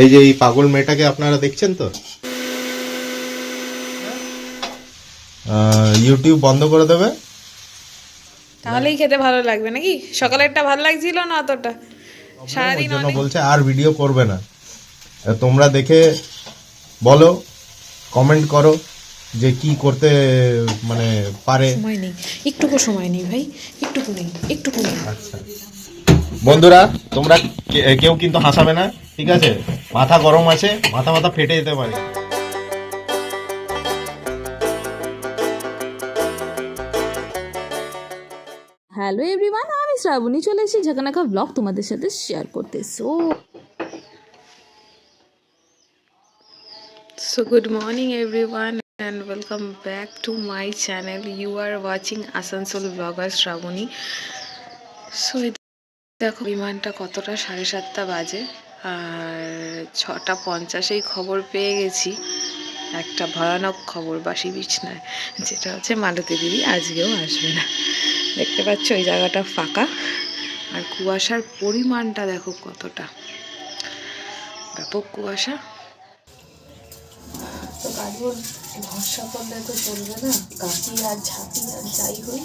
এই যে এই পাগল মেয়েটাকে আপনারা দেখছেন তো? ইউটিউব বন্ধ করে দেবে? তাহলেই খেতে ভালো লাগবে নাকি? সকালেরটা ভালো লাগছিল না অতটা? সারাদিন জন্য বলছে আর ভিডিও করবে না। তোমরা দেখে বলো কমেন্ট করো যে কি করতে মানে পারে। সময় নেই। একটুকু সময় নেই ভাই একটুকু নেই একটুকু নেই। আচ্ছা। বন্ধুরা তোমরা কেউ কিন্তু হাসাবে না ঠিক আছে? মাথা গরম আছে মাথা মাথা ফেটে যেতে পারে। হ্যালো এভরিওয়ান আমি শ্রাবণী চলে এসেছি যেখানে একটা ব্লগ তোমাদের সাথে শেয়ার করতে। So so good morning everyone and welcome back to my channel you are watching Asansol blogger Srabani so দেখো, বিমানটা কতটা? সাড়ে সাতটা বাজে। আর ছটা পঞ্চাশেই খবর পেয়ে গেছি। একটা ভয়ানক খবর বাসি বিছনায়, যেটা হচ্ছে মালতী দিদি আজকেও আসবে না। দেখতে পাচ্ছ ওই জায়গাটা ফাঁকা। আর কুয়াশার পরিমাণটা দেখো কতটা। ব্যাপক কুয়াশা। তো কাজল ভরসা করলে তো চলবে না। কাকি আর ঝাঁপি আর যাই হই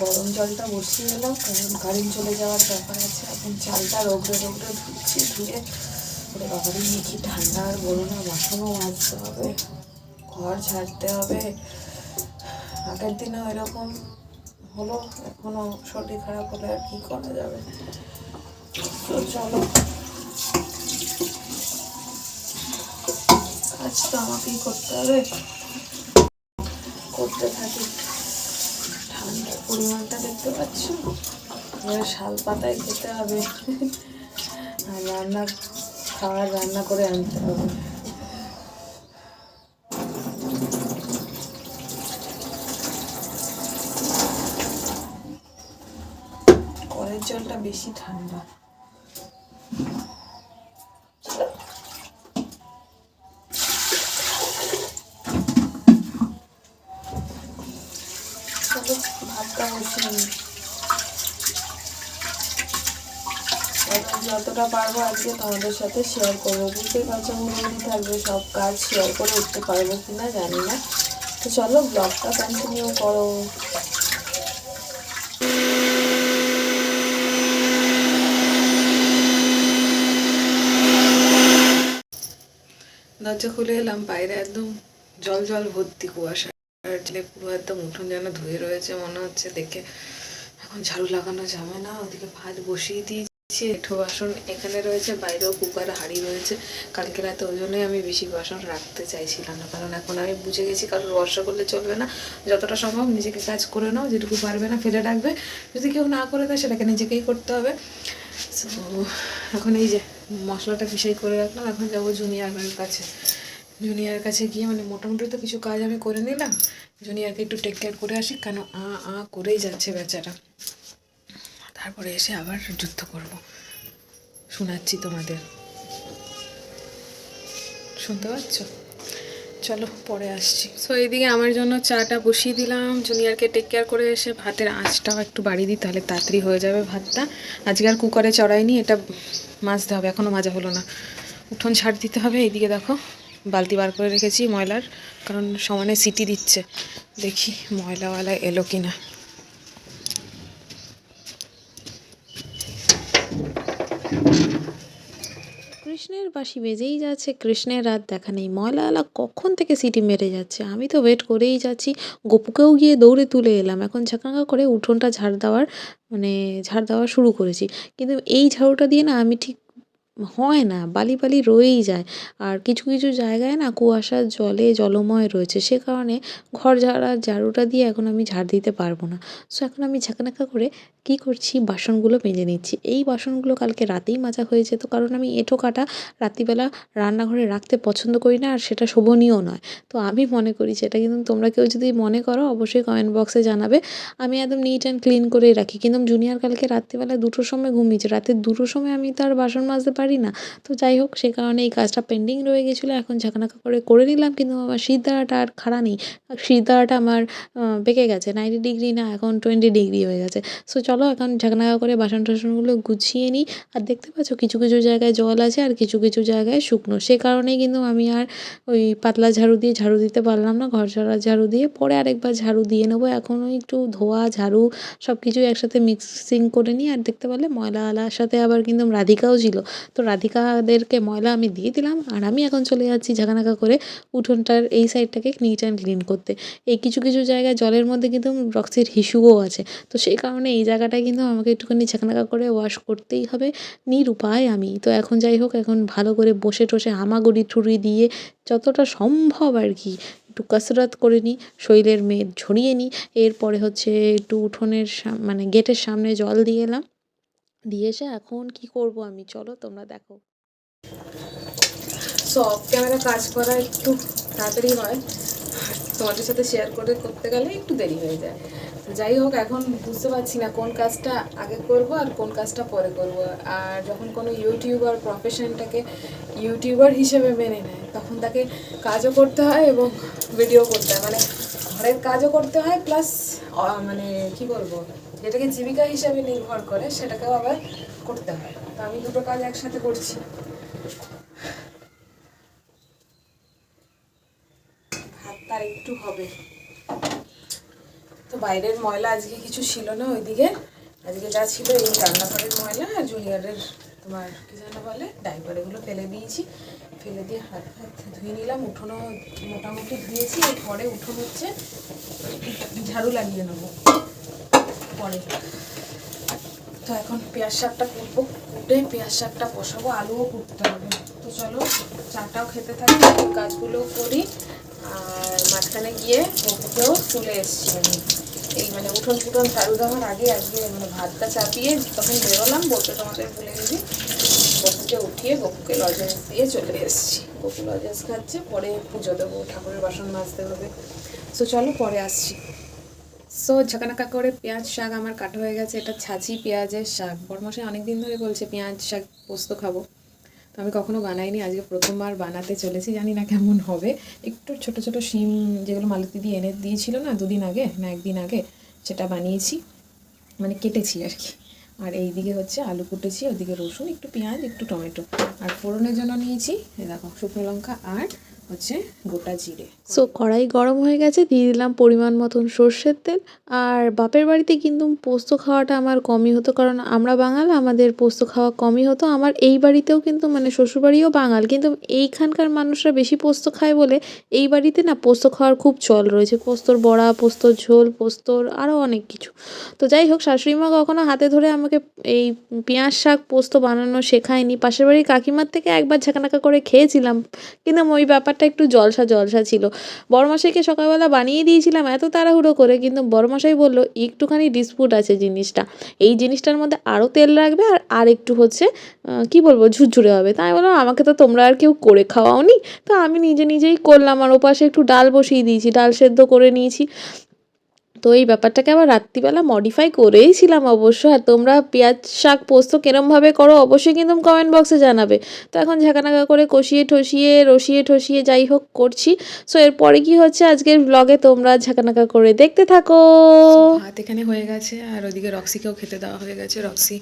গরম জলটা বসিয়ে এলাম, কারণ কারেন্ট চলে যাওয়ার ব্যাপার আছে। এখন চালটা রোগড়ে রোগড়ে ধুচ্ছি, ধুয়ে ওরে নিয়ে কি ঠান্ডা, আর বলো না, বাসনও মাজতে হবে, ঘর ঝাড়তে হবে। আগের দিনেও এরকম হলো, এখনও শরীর খারাপ হলে আর কি করা যাবে? তো চলো। কাজ তো আমাকেই করতে হবে। করতে থাকি। পরিমাণটা দেখতে পাচ্ছ? শাল পাতায় খেতে হবে। আর রান্না খাবার রান্না করে আনতে হবে। কলের জলটা বেশি ঠান্ডা চলো ভাতটা বসিয়ে নিই এখন যতটা পারব আজকে তোমাদের সাথে শেয়ার করব। বুঝতেই পারছ মুড়ি থাকবে, সব কাজ শেয়ার করে উঠতে পারব কি না জানি না। তো চলো ব্লগটা কন্টিনিউ করো। দরজা খুলে এলাম, বাইরে একদম জল জল ভর্তি কুয়াশা। আর যে পুরো একদম উঠোন যেন ধুয়ে রয়েছে, মনে হচ্ছে দেখে এখন ঝাড়ু লাগানো যাবে না। ওদিকে ভাত বসিয়ে দিয়েছি, এঠো বাসন এখানে রয়েছে, বাইরেও কুকার হাঁড়ি রয়েছে। কালকে রাতে ওই জন্যই আমি বেশি বাসন রাখতে চাইছিলাম না, কারণ এখন আমি বুঝে গেছি কারণ বর্ষা করলে চলবে না। যতটা সম্ভব নিজেকে কাজ করে নাও, যেটুকু পারবে না ফেলে রাখবে। যদি কেউ না করে দেয়, সেটাকে নিজেকেই করতে হবে। তো এখন এই যে মশলাটা পিসাই করে রাখলাম, এখন যাব জুনিয়রের কাছে। জুনিয়রের কাছে গিয়ে মানে মোটামুটি তো কিছু কাজ আমি করে নিলাম। জুনিয়রকে একটু টেক কেয়ার করে আসি, কেন আ আ করেই যাচ্ছে বেচারা। তারপরে এসে আবার যুদ্ধ করব। শোনাচ্ছি তোমাদের। শুনতে পাচ্ছ? চলো পরে আসছি। সো এইদিকে আমার জন্য চাটা বসিয়ে দিলাম। জুনিয়রকে টেক কেয়ার করে এসে ভাতের আঁচটাও একটু বাড়িয়ে দিই, তাহলে তাড়াতাড়ি হয়ে যাবে ভাতটা। আজকে আর কুকারে চড়াইনি, এটা মাজতে হবে এখনও মাজা হলো না। উঠোন ছাড় দিতে হবে, এইদিকে দেখো। বালতি বার করে রেখেছি ময়লার, কারণ সমানে সিটি দিচ্ছে। দেখি ময়লাওয়ালা এলো কি না কৃষ্ণের বাঁশি বেজেই যাচ্ছে, কৃষ্ণের রাত দেখা নেই। ময়লাওয়ালা কখন থেকে সিটি মেরে যাচ্ছে? আমি তো ওয়েট করেই যাচ্ছি। গপুকেও গিয়ে দৌড়ে তুলে এলাম। এখন ঝাঁকাঙা করে উঠোনটা ঝাড় দেওয়ার মানে ঝাড় দেওয়া শুরু করেছি। কিন্তু এই ঝাড়ুটা দিয়ে না আমি ঠিক হয় না, বালি বালি রয়েই যায়। আর কিছু কিছু জায়গায় না কুয়াশার জলে জলময় রয়েছে, সে কারণে ঘর ঝাড়ার ঝাড়ুটা দিয়ে এখন আমি ঝাড় দিতে পারব না। সো এখন আমি ঝাঁকানাকা করে কী করছি, বাসনগুলো মেজে নিচ্ছি। এই বাসনগুলো কালকে রাতেই মাজা হয়ে যেত, কারণ আমি এঁঠো কাটা রাত্রিবেলা রান্নাঘরে রাখতে পছন্দ করি না, আর সেটা শোভনীয় নয়। তো আমি মনে করি সেটা কিন্তু তোমরা কেউ যদি মনে করো, অবশ্যই কমেন্ট বক্সে জানাবে। আমি একদম নিট অ্যান্ড ক্লিন করেই রাখি। কিন্তু জুনিয়র কালকে রাত্রিবেলা দুটোর সময় ঘুমিয়েছে রাতে দুটোর সময় আমি তার বাসন মাজতে পারি পারি না। তো যাই হোক, সে কারণে এই কাজটা পেন্ডিং রয়ে গেছিল। এখন ঝাঁকানাকা করে করে নিলাম, কিন্তু আমার শিরদাঁড়াটা আর খাড়া নেই। শিরদাঁড়াটা আমার বেঁকে গেছে। নাইনটি ডিগ্রি না, এখন টোয়েন্টি ডিগ্রি হয়ে গেছে। সো চলো এখন ঝাঁকনাকা করে বাসন টাসনগুলো গুছিয়ে নিই। আর দেখতে পাচ্ছ, কিছু কিছু জায়গায় জল আছে আর কিছু কিছু জায়গায় শুকনো। সে কারণেই কিন্তু আমি আর ওই পাতলা ঝাড়ু দিয়ে ঝাড়ু দিতে পারলাম না। ঘর ঝাড়া ঝাড়ু দিয়ে পরে আরেকবার ঝাড়ু দিয়ে নেব। এখন ওই একটু ধোয়া, ঝাড়ু সব কিছু একসাথে মিক্সিং করে নিই। আর দেখতে পারলে ময়লাওয়ালার সাথে আবার কিন্তু রাধিকাও ছিল। তো রাধিকাদেরকে ময়লা আমি দিয়ে দিলাম আর আমি এখন চলে যাচ্ছি ঝাঁকানাকা করে উঠোনটার এই সাইডটাকে নিট অ্যান্ড ক্লিন করতে। এই কিছু কিছু জায়গায় জলের মধ্যে কিন্তু রক্সির হিসুও আছে। তো সেই কারণে এই জায়গাটায় কিন্তু আমাকে একটুখানি ঝাঁকানাকা করে ওয়াশ করতেই হবে নিরুপায় আমি। তো এখন যাই হোক, এখন ভালো করে বসে টসে হামাগুড়ি ঠুড়ি দিয়ে যতটা সম্ভব আর কি একটু কসরত করে নিই, শরীরের মেদ ঝরিয়ে নিই। এরপরে হচ্ছে একটু উঠোনের মানে গেটের সামনে জল দিয়ে এলাম। দিয়ে এসে এখন কি করব আমি? চলো তোমরা দেখো। সো অফ ক্যামেরা কাজ করা একটু তাড়াতাড়ি হয়। তোমাদের সাথে শেয়ার করে করতে গেলে একটু দেরি হয়ে যায়। যাই হোক, এখন বুঝতে পারছি না কোন কাজটা আগে করব আর কোন কাজটা পরে করব। আর যখন কোনো ইউটিউবার প্রফেশনটাকে ইউটিউবার হিসেবে মেনে নেয়, তখন তাকে কাজও করতে হয় এবং ভিডিও করতে হয়। মানে ঘরের কাজও করতে হয় প্লাস মানে কি বলব? যেটাকে জীবিকা হিসাবে নির্ভর করে, সেটাকেও আবার করতে হয়। তো আমি দুটো কাজ একসাথে করছি। ভাত তার একটু হবে। তো বাইরের ময়লা আজকে কিছু ছিল না ওইদিকে। আজকে যা ছিল এই রান্নাঘরের ময়লা আর জুনিয়রের তোমার কি যেন বলে ডাইপার এগুলো ফেলে দিয়েছি। ফেলে দিয়ে হাত হাত ধুয়ে নিলাম, উঠোনও মোটামুটি ধুয়েছি, এরপরে উঠোন হচ্ছে ঝাড়ু লাগিয়ে নেব। পরে তো এখন পেঁয়াজ শাকটা কুটবো কুটে পেঁয়াজ শাকটা বসাবো, আলুও কুটতে হবে। তো চলো, চাটাও খেতে থাকি কাজগুলো করি, আর মাঝখানে গিয়ে বকুকেও চলে এসেছি আমি। এই মানে উঠোন ফুটন ঝাড়ু দেওয়ার আগে আজকে মানে ভাতটা চাপিয়ে তখন বেরোলাম বলতে তোমাদের ভুলে গেছি বকুকে উঠিয়ে বকুকে লজেন্স দিয়ে চলে এসেছি। বকু লজেন্স খাচ্ছে, পরে পুজো দেবো, ঠাকুরের বাসন মাজতে হবে। সো চলো, পরে আসছি। সো ঝাঁকানাকা করে পেঁয়াজ শাক আমার কাটা হয়ে গেছে। এটা ছাঁচি পেঁয়াজের শাক। বড়মশাই অনেক দিন ধরে বলছে, পেঁয়াজ শাক পোস্ত খাব। তো আমি কখনো বানাইনি। আজকে প্রথমবার বানাতে চলেছি। জানি না কেমন হবে। একটু ছোট ছোট শিম যেগুলো মালতি দিয়ে এনে দিয়েছিল না দুদিন আগে, না একদিন আগে, সেটা বানিয়েছি। মানে কেটেছি আর কি। আর এই দিকে হচ্ছে আলু কুটেছি, ওদিকে রসুন, একটু পেঁয়াজ, একটু টমেটো। আর ফোড়নের জন্য নিয়েছি দেখো শুকনো লঙ্কা আর হচ্ছে গোটা জিরে। সো কড়াই গরম হয়ে গেছে, দিয়ে দিলাম পরিমাণ মতন সর্ষের তেল। আর বাপের বাড়িতে কিন্তু পোস্ত খাওয়াটা আমার কমই হতো, কারণ আমরা বাঙাল, আমাদের পোস্ত খাওয়া কমই হতো। আমার এই বাড়িতেও কিন্তু মানে শ্বশুরবাড়িও বাঙাল, কিন্তু এইখানকার মানুষরা বেশি পোস্ত খায় বলে এই বাড়িতে না পোস্ত খাওয়ার খুব চল রয়েছে। পোস্তর বড়া, পোস্তর ঝোল, পোস্তর আরও অনেক কিছু। তো যাই হোক, শাশুড়ি মা কখনো হাতে ধরে আমাকে এই পেঁয়াজ শাক পোস্ত বানানো শেখায়নি। পাশের বাড়ির কাকিমার থেকে একবার ঝাঁকানাকা করে খেয়েছিলাম। কিন্তু ওই ব্যাপারটা একটু জলসা জলসা ছিল। বড়মশাইকে সকালবেলা বানিয়ে দিয়েছিলাম, এত তাড়াহুড়ো করে, কিন্তু বড়মশাই বলল, একটুখানি ডিসপুট আছে জিনিসটা। এই জিনিসটার মধ্যে আরও তেল লাগবে আর আর একটু হচ্ছে কি বলব, ঝুরঝুরে হবে। তাই বললাম, আমাকে তো তোমরা আর কেউ করে খাওয়াওনি। তো আমি নিজে নিজেই করলাম, আর ওপাশে একটু ডাল বসিয়ে দিয়েছি, ডাল সেদ্ধ করে নিয়েছি। তো এই ব্যাপারটাকে আবার রাত্রিবেলা মডিফাই করেইছিলাম অবশ্য, আর তোমরা পেঁয়াজ শাক পোস্ত কিরমভাবে করো, অবশ্যই কিন্তু কমেন্ট বক্সে জানাবে। তো এখন ঝাঁকানাকা করে কষিয়ে ঠসিয়ে, রসিয়ে ঠসিয়ে যাই হোক করছি। সো এরপরে কি হচ্ছে আজকের ব্লগে তোমরা ঝাঁকানাকা করে দেখতে থাকো। ভাত এখানে হয়ে গেছে, আর ওদিকে রক্সিকেও খেতে দেওয়া হয়ে গেছে। রক্সি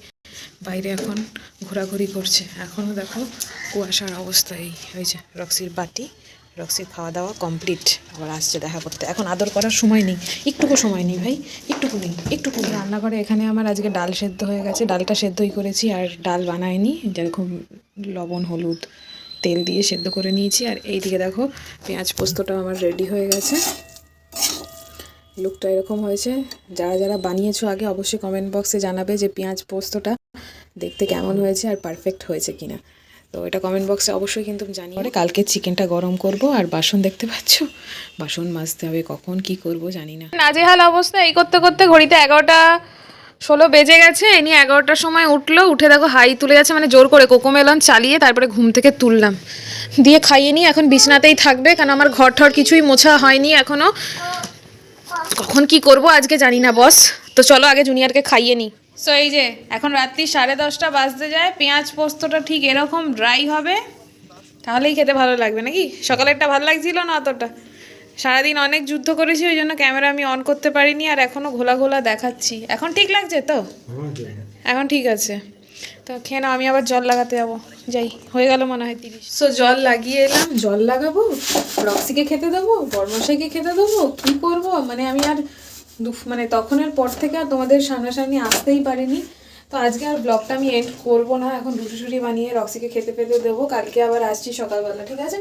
বাইরে এখন ঘোরাঘুরি করছে। এখনও দেখো কুয়াশার অবস্থা এই যে রক্সির বাটি। রক্সির খাওয়া দাওয়া কমপ্লিট আবার আসছে দেখা করতে। এখন আদর করার সময় নেই। একটুকু সময় নেই ভাই। একটুকু নেই। একটুকু। রান্নাঘরে এখানে আমার আজকে ডাল সেদ্ধ হয়ে গেছে। ডালটা সেদ্ধই করেছি আর ডাল বানাইনি। যেরকম লবণ, হলুদ, তেল দিয়ে সেদ্ধ করে নিয়েছি। আর এইদিকে দেখো, পেঁয়াজ পোস্তটাও আমার রেডি হয়ে গেছে। লুকটা এরকম হয়েছে। যারা যারা বানিয়েছো আগে অবশ্যই কমেন্ট বক্সে জানাবে যে পেঁয়াজ পোস্তটা দেখতে কেমন হয়েছে আর পারফেক্ট হয়েছে কিনা। তো এটা কমেন্ট বক্সে অবশ্যই কিন্তু জানি পরে কালকে চিকেনটা গরম করব আর বাসন দেখতে পাচ্ছ? বাসন মাজতে হবে কখন কি করব জানি না। নাজেহাল অবস্থা এই করতে করতে ঘড়িতে এগারোটা ষোলো বেজে গেছে এ নিয়ে এগারোটার সময় উঠল উঠে দেখো হাই তুলে যাচ্ছে মানে জোর করে কোকোমেলন চালিয়ে তারপরে ঘুম থেকে তুললাম। দিয়ে খাইয়ে নিই এখন বিছনাতেই থাকবে কারণ আমার ঘর ঠর কিছুই মোছা হয়নি এখনও কখন কি করব আজকে জানি না বস তো চলো আগে জুনিয়রকে খাইয়ে নিই সো এই যে, এখন রাত্রি সাড়ে দশটা বাজতে যায়, পেঁয়াজ পোস্তটা ঠিক এরকম ড্রাই হবে, তাহলেই খেতে ভালো লাগবে নাকি? সকালেরটা ভালো লাগছিল না অতটা? সারাদিন অনেক যুদ্ধ করেছি, ওই জন্য ক্যামেরা আমি অন করতে পারিনি, আর এখনও ঘোলা ঘোলা দেখাচ্ছি। এখন ঠিক লাগছে তো? এখন ঠিক আছে। তো খেয়ে নাও, আমি আবার জল লাগাতে যাব। যাই, হয়ে গেল মনে হয় তিরিশ। সো জল লাগিয়ে এলাম, জল লাগাবো, রক্সিকে খেতে দেবো, বর্মশাইকে খেতে দেবো, কি করব? মানে আমি আর মানে তখনের পর থেকে আর তোমাদের সামনাসামনি আসতেই পারিনি। তো আজকে আর ব্লগটা আমি এন্ড করব না, এখন রুটি সুটি বানিয়ে রক্সিকে খেতে পেতে দেবো। কালকে আবার আসছি সকালবেলা, ঠিক আছে?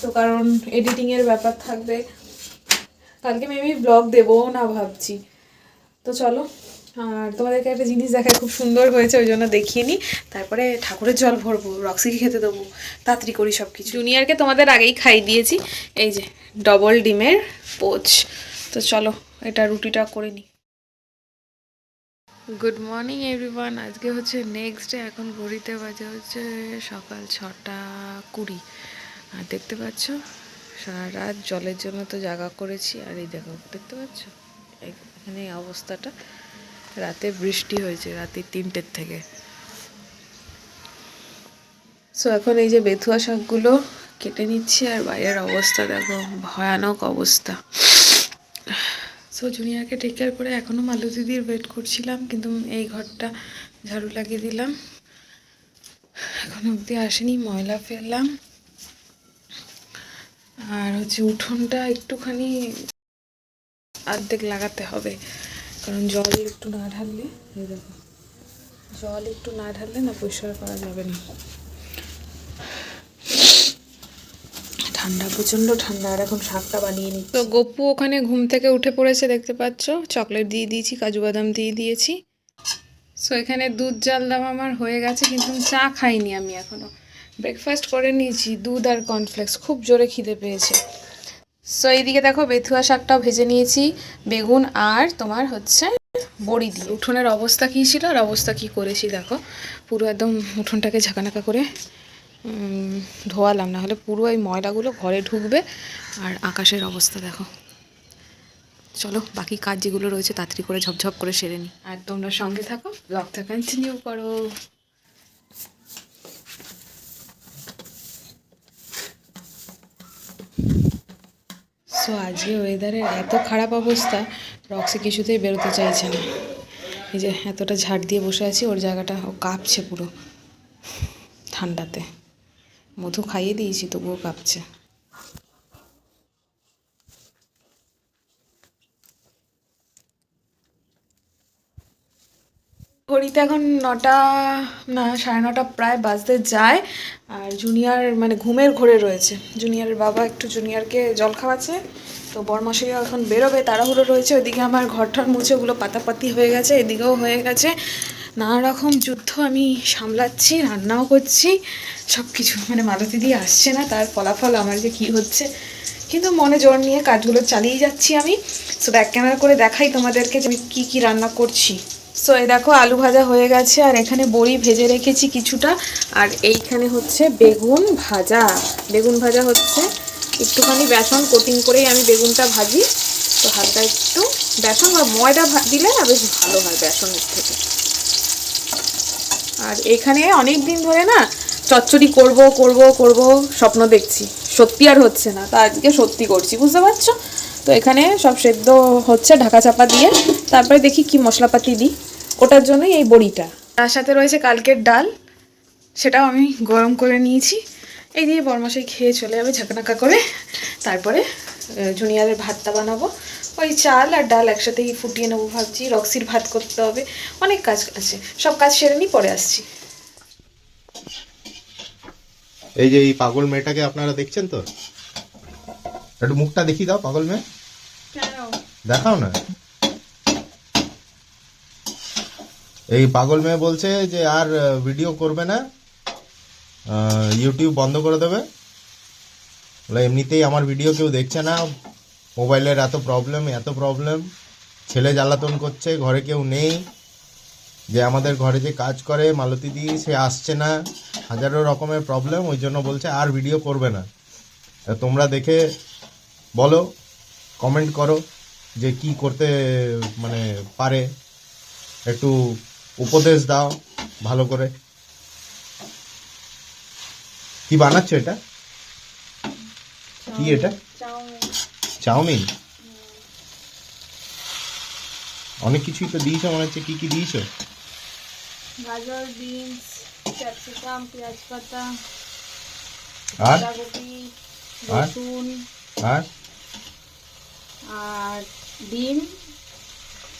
তো কারণ এডিটিংয়ের ব্যাপার থাকবে। কালকে মেবি ব্লগ দেবো না ভাবছি। তো চলো, আর তোমাদেরকে একটা জিনিস দেখায় খুব সুন্দর হয়েছে, ওই জন্য দেখিয়ে নিই তারপরে ঠাকুরের জল ভরবো, রক্সিকে খেতে দেবো, তাড়াতাড়ি করি সব কিছু জুনিয়রকে তোমাদের আগেই খাই দিয়েছি। এই যে ডবল ডিমের পোচ। তো চলো, এটা রুটিটা করে নিই গুড মর্নিং এভরিওয়ান আজকে হচ্ছে নেক্সট ডে এখন ঘড়িতে বাজে হচ্ছে সকাল ছটা কুড়ি। আর দেখতে পাচ্ছ, সারা রাত জলের জন্য তো জাগা করেছি। আর এই দেখো, দেখতে পাচ্ছ? এখানে অবস্থাটা। রাতে বৃষ্টি হয়েছে, রাতে তিনটের থেকে। সো এখন এই যে বেথুয়া শাকগুলো কেটে নিচ্ছি, আর বাইরের অবস্থা দেখো, ভয়ানক অবস্থা। সো জুনিয়রকে টেক কেয়ার করে এখনও মালু দিদির ওয়েট করছিলাম, কিন্তু এই ঘরটা ঝাড়ু লাগিয়ে দিলাম। এখন অবধি আসেনি, ময়লা ফেললাম। আর হচ্ছে উঠোনটা একটুখানি অর্ধেক লাগাতে হবে, কারণ জল একটু না ঢাললে দেখো, জল একটু না ঢাললে না পরিষ্কার করা যাবে না। ঠান্ডা, প্রচণ্ড ঠান্ডা, আর এখন শাকটা বানিয়ে নিই তো গপ্পু ওখানে ঘুম থেকে উঠে পড়েছে, দেখতে পাচ্ছ? চকলেট দিয়ে দিয়েছি, কাজু বাদাম দিয়ে দিয়েছি। সো এখানে দুধ জাল দাম আমার হয়ে গেছে, কিন্তু চা খাইনি আমি এখনও ব্রেকফাস্ট করে নিয়েছি, দুধ আর কর্নফ্লেক্স খুব জোরে খিদে পেয়েছে। সো এইদিকে দেখো, বেথুয়া শাকটাও ভেজে নিয়েছি, বেগুন আর তোমার হচ্ছে বড়ি দিয়ে। উঠোনের অবস্থা কী ছিল, আর অবস্থা কী করেছি দেখো। পুরো একদম উঠোনটাকে ঝাঁকানাকা করে ধোয়ালাম না হলে পুরো এই ময়লাগুলো ঘরে ঢুকবে। আর আকাশের অবস্থা দেখো। চলো বাকি কাজ যেগুলো রয়েছে তাড়াতাড়ি করে ঝপঝপ করে সেরে নিই আর তোমরা সঙ্গে থাকো ব্লগটা কন্টিনিউ করো। সো আজকে ওয়েদারের এত খারাপ অবস্থা রক্সি কিছুতেই বেরোতে চাইছে না। এই যে এতটা ঝাড় দিয়ে বসে আছি ওর জায়গাটা ও কাঁপছে পুরো। ঠান্ডাতে। মধু খাইয়ে দিয়েছি, তবুও কাঁপছে। ঘড়িতে এখন নটা, না, সাড়ে নটা প্রায় বাজতে যায়, আর জুনিয়র মানে ঘুমের ঘোরে রয়েছে। জুনিয়রের বাবা একটু জুনিয়রকে জল খাওয়াচ্ছে, তো বরমাসিও এখন বেরোবে, তাড়াহুড়ো রয়েছে, ওইদিকে আমার ঘরটার মুছে ওগুলো পাতাপাতি হয়ে গেছে, এদিকেও হয়ে গেছে। নানা রকম যুদ্ধ আমি সামলাচ্ছি, রান্নাও করছি সব কিছু মানে মালতী দিয়ে আসছে না, তার ফলাফল আমার যে কী হচ্ছে। কিন্তু মনে জোর নিয়ে কাজগুলো চালিয়ে যাচ্ছি আমি। সো ব্যাক ক্যামেরা করে দেখাই তোমাদেরকে আমি কী কী রান্না করছি। সো এই দেখো, আলু ভাজা হয়ে গেছে, আর এখানে বড়ি ভেজে রেখেছি কিছুটা। আর এইখানে হচ্ছে বেগুন ভাজা। বেগুন ভাজা হচ্ছে একটুখানি বেসন কোটিং করেই আমি বেগুনটা ভাজি। তো হালকা একটু বেসন বা ময়দা দিলে না বেশ ভালো হয় বেসনের থেকে। আর এখানে অনেক দিন ধরে না চচ্চড়ি করব করব করব স্বপ্ন দেখছি। সত্যি আর হচ্ছে না, তা আজকে সত্যি করছি, বুঝতে পারছ? তো এখানে সব সেদ্ধ হচ্ছে ঢাকা চাপা দিয়ে, তারপরে দেখি কি মশলাপাতি দিই। ওটার জন্যই এই বড়িটা। তার সাথে রয়েছে কালকের ডাল, সেটাও আমি গরম করে নিয়েছি। এই দিয়ে বরমাসাই খেয়ে চলে যাবে ঝাঁকানাকা করে। তারপরে জুনিয়রের ভাতটা বানাবো। ওই চাল আর ডাল একসাথেই ফুটিয়ে নেব ভাবছি। রক্সির ভাত করতে হবে। অনেক কাজ আছে। সব কাজ সেরে নিই, পরে আসছি। এই যে এই পাগল মেয়েটাকে আপনারা দেখছেন তো? একটু মুখটা দেখিয়ে দাও পাগল মেয়ে। দেখাও না। এই পাগল মেয়ে বলছে যে আর ভিডিও করবে না। ইউটিউব বন্ধ করে দেবে। এমনিতেই আমার ভিডিও কেউ দেখছে না। মোবাইলের এত প্রবলেম এত প্রবলেম ছেলে জ্বালাতন করছে, ঘরে কেউ নেই। যে আমাদের ঘরে যে কাজ করে, মালতী দি, সে আসছে না। হাজারো রকমের প্রবলেম ওই জন্য বলছে আর ভিডিও করবে না। তোমরা দেখে বলো কমেন্ট করো যে কি করতে মানে পারে। একটু উপদেশ দাও ভালো করে। কি বানাচ্ছো এটা? কি এটা? চাউমিন? অনেক কিছুই তো দিয়েছ মনে হচ্ছে কি কি দিয়েছ? গাজর বিনস ক্যাপসিকাম পেঁয়াজ পাতা আর? রসুন। আর? আর ডিম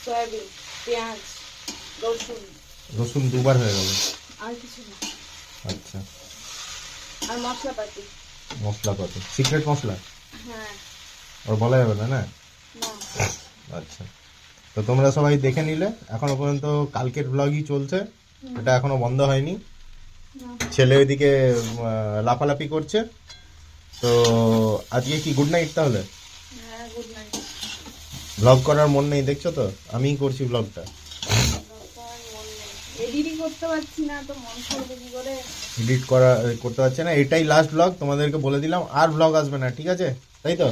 সয়াবিন পেঁয়াজ রসুন। রসুন দুবার হয়ে গেল। আর কিছু না। আচ্ছা। আর মশলাপাতি। মশলা কত সিক্রেট মশলা? হ্যাঁ। ওর বলা যাবে না না? আচ্ছা। তো তোমরা সবাই দেখে নিলে। এখনও পর্যন্ত কালকের ব্লগই চলছে। এটা এখনও বন্ধ হয়নি। ছেলে ওইদিকে লাফালাফি করছে। তো আজকে কি গুড নাইট তাহলে? হ্যাঁ ব্লগ করার মন নেই দেখছ তো? আমিই করছি ব্লগটা এডিটই করতে পারছি না তো মন করে? এডিট করা করতে পারছে না। এটাই লাস্ট ব্লগ তোমাদেরকে বলে দিলাম। আর ব্লগ আসবে না ঠিক আছে? তাই তো?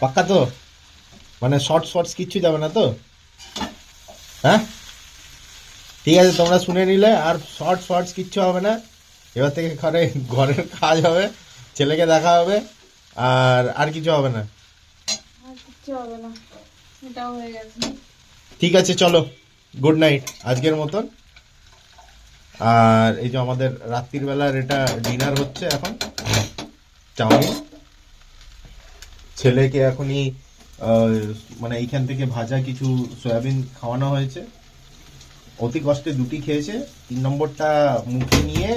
পাক্কা তো? মানে শর্টস শর্টস কিচ্ছু যাবে না তো? হ্যাঁ? ঠিক আছে তোমরা শুনে নিলে আর শর্ট শর্টস কিচ্ছু হবে না। এবার থেকে ঘরে ঘরের কাজ হবে ছেলেকে দেখা হবে আর আর কিছু হবে না। ঠিক আছে চলো। গুড নাইট আজকের মতন। আর এই যে আমাদের রাত্রির বেলার এটা ডিনার হচ্ছে এখন। চাউমিন। ছেলেকে এখনই মানে এইখান থেকে ভাজা কিছু সয়াবিন খাওয়ানো হয়েছে। অতি কষ্টে দুটি খেয়েছে। তিন নম্বরটা মুখে নিয়ে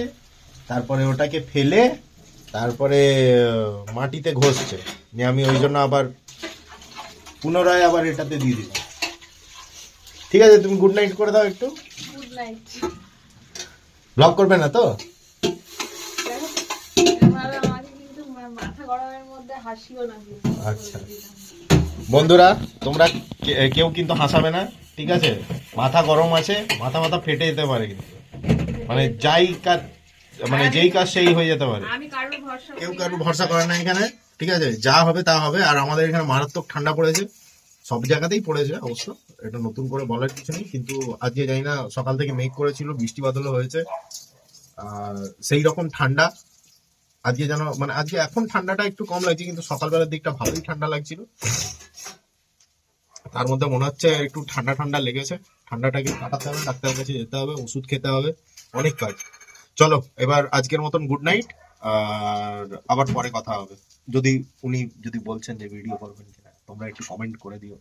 তারপরে ওটাকে ফেলে তারপরে মাটিতে ঘষছে। নিয়ে আমি ওই জন্য আবার পুনরায় আবার এটাতে দিয়ে দিলাম। ঠিক আছে তুমি গুড নাইট করে দাও একটু। গুড নাইট ব্লগ করবে না তো? আচ্ছা। বন্ধুরা তোমরা কে- কেউ কিন্তু হাসাবে না ঠিক আছে? মাথা গরম আছে মাথা মাথা ফেটে যেতে পারে কিন্তু। মানে যাই কাজ মানে যেই কাজ সেই হয়ে যেতে পারে। আমি কারোর ভরসা কেউ কারও ভরসা করে না এখানে ঠিক আছে? যা হবে তা হবে আর আমাদের এখানে মারাত্মক ঠান্ডা পড়েছে। সব জায়গাতেই পড়েছে অবশ্য এটা নতুন করে বলার কিছু নেই কিন্তু আজকে জানি না সকাল থেকে মেঘ করেছিল বৃষ্টি বাদলও হয়েছে। আর সেই রকম ঠান্ডা আজকে যেন মানে আজকে এখন ঠান্ডাটা একটু কম লাগছে, কিন্তু সকালবেলার দিকটা ভালোই ঠান্ডা লাগছিল। তার মধ্যে মনে হচ্ছে একটু ঠান্ডা ঠান্ডা লেগেছে। ঠান্ডাটাকে কাটাতে হবে, ডাক্তারের কাছে যেতে হবে, ওষুধ খেতে হবে, অনেক কাজ। চলো, এবার আজকের মতন গুড নাইট আর আবার পরে কথা হবে। যদি উনি যদি বলছেন যে ভিডিও করবেন কিনা, তোমরা একটু কমেন্ট করে দিও।